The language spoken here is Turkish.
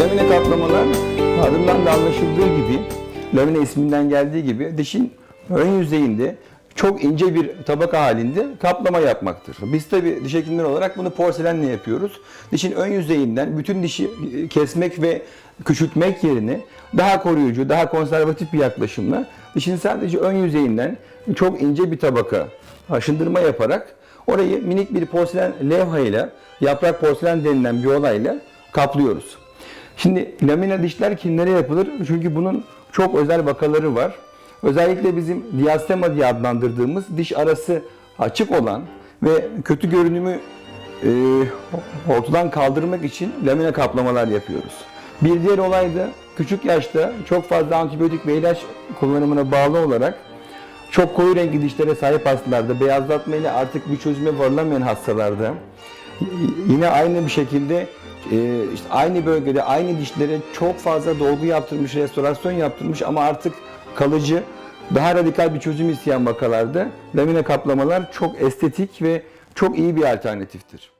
Lamine kaplamalar adından da anlaşıldığı gibi, lamine isminden geldiği gibi dişin ön yüzeyinde çok ince bir tabaka halinde kaplama yapmaktır. Biz tabi diş hekimleri olarak bunu porselenle yapıyoruz. Dişin ön yüzeyinden bütün dişi e, kesmek ve küçültmek yerine daha koruyucu, daha konservatif bir yaklaşımla dişin sadece ön yüzeyinden çok ince bir tabaka aşındırma yaparak orayı minik bir porselen levhayla, yaprak porselen denilen bir olayla kaplıyoruz. Şimdi lamina dişler kimlere yapılır? Çünkü bunun çok özel vakaları var. Özellikle bizim diastema diye adlandırdığımız diş arası açık olan ve kötü görünümü e, ortadan kaldırmak için lamina kaplamalar yapıyoruz. Bir diğer olay da küçük yaşta çok fazla antibiyotik ve ilaç kullanımına bağlı olarak çok koyu renkli dişlere sahip hastalarda, beyazlatma ile artık bir çözüme varılamayan hastalarda yine aynı bir şekilde e, işte aynı bölgede aynı dişlere çok fazla dolgu yaptırmış, restorasyon yaptırmış ama artık kalıcı, daha radikal bir çözüm isteyen vakalarda lamine kaplamalar çok estetik ve çok iyi bir alternatiftir.